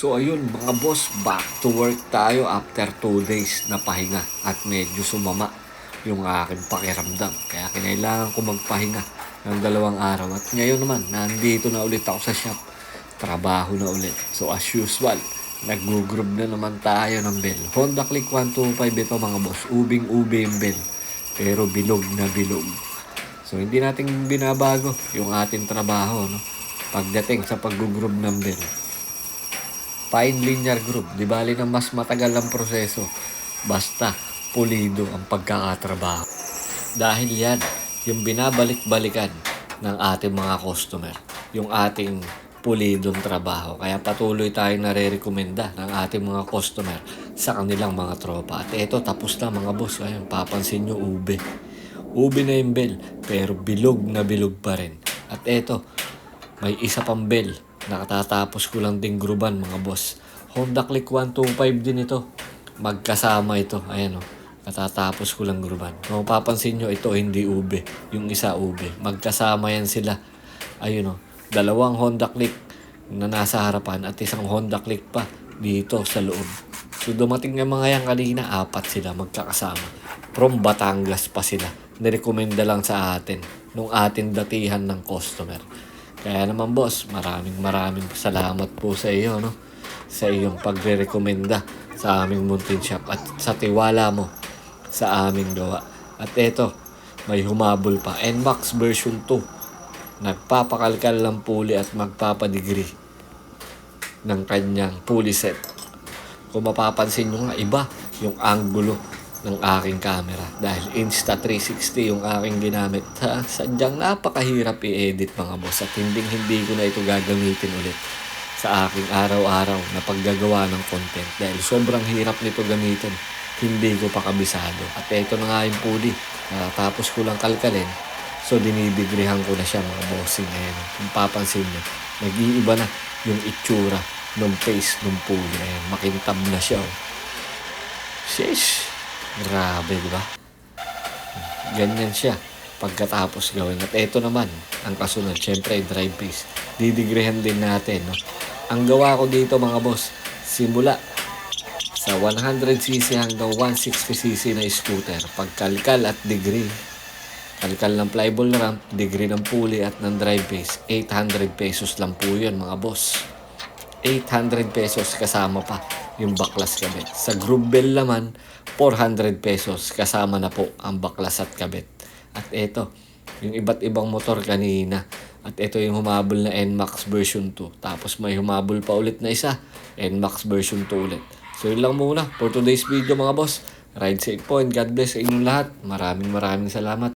So ayun mga boss, back to work tayo after 2 days na pahinga at medyo sumama yung aking pakiramdam. Kaya kinailangan ko magpahinga ng dalawang araw. At ngayon naman, nandito na ulit ako sa shop. Trabaho na ulit. So as usual, nag-group na naman tayo ng bell. Honda Click 125 ito mga boss. Ubing-ube yung bell. Pero bilog na bilog. So hindi natin binabago yung ating trabaho no? pagdating sa pag-group ng bell. Fine linear group, di bali na mas matagal ang proseso. Basta pulido ang pagkakatrabaho. Dahil yan, yung binabalik-balikan ng ating mga customer. Yung ating pulidong trabaho. Kaya patuloy tayo nare-recommenda ng ating mga customer sa kanilang mga tropa. At eto, tapos na mga boss. Ayun, papansin nyo, ube. Ube na yung bell, pero bilog na bilog pa rin. At eto, may isa pang bell. Nakatatapos ko lang ding gruban mga boss. Honda Click 125 din ito. Magkasama ito. Ayan o. Katatapos ko lang gruban. Kung mapapansin nyo, ito hindi ube. Yung isa ube. Magkasama yan sila. Ayun o. Dalawang Honda Click na nasa harapan at isang Honda Click pa dito sa loob. So dumating ng mga yan kanina, apat sila magkakasama. From Batangas pa sila. Nirekomenda lang sa atin nung atin datihan ng customer. Kaya naman boss, maraming maraming salamat po sa iyo no sa iyong pagre-rekomenda sa aming Mountain Shop at sa tiwala mo sa aming gawa. At eto, may humabol pa. NMAX version 2. Nagpapakalkal ng puli at magpapadegree ng kanyang pulley set. Kung mapapansin nyo nga, iba yung angulo ng aking camera. Dahil Insta360 yung aking ginamit. Ha, sadyang napakahirap i-edit mga boss at hindi hindi ko na ito gagamitin ulit sa aking araw-araw na paggagawa ng content. Dahil sobrang hirap nito gamitin. Hindi ko pa kabisado. At ito na nga yung pulley. Natapos ko lang kalkalin. So dinibigrihan ko na siya mga bossing. Ayan. Kung papansin nyo, nag-iiba na yung itsura ng face ng pulley. Ayan. Makintab na siya. Oh. Sheesh. Grabe, di ba? Ganyan siya pagkatapos gawin. At ito naman, ang kasunod, syempre, drive pace. Didigrehan din natin, no? Ang gawa ko dito, mga boss, simula sa 100cc hanggang 160cc na scooter, pagkalkal at degree, kalkal ng flyball ramp, degree ng pulley at ng drive pace, 800 pesos lang po yun, mga boss. 800 pesos kasama pa yung baklas kabit. Sa group bill naman, 400 pesos kasama na po ang baklas at kabit. At eto, yung iba't ibang motor kanina. At ito yung humabol na NMAX version 2. Tapos may humabol pa ulit na isa, NMAX version 2 ulit. So yun lang muna for today's video mga boss. Ride safe po and God bless sa inyong lahat. Maraming maraming salamat.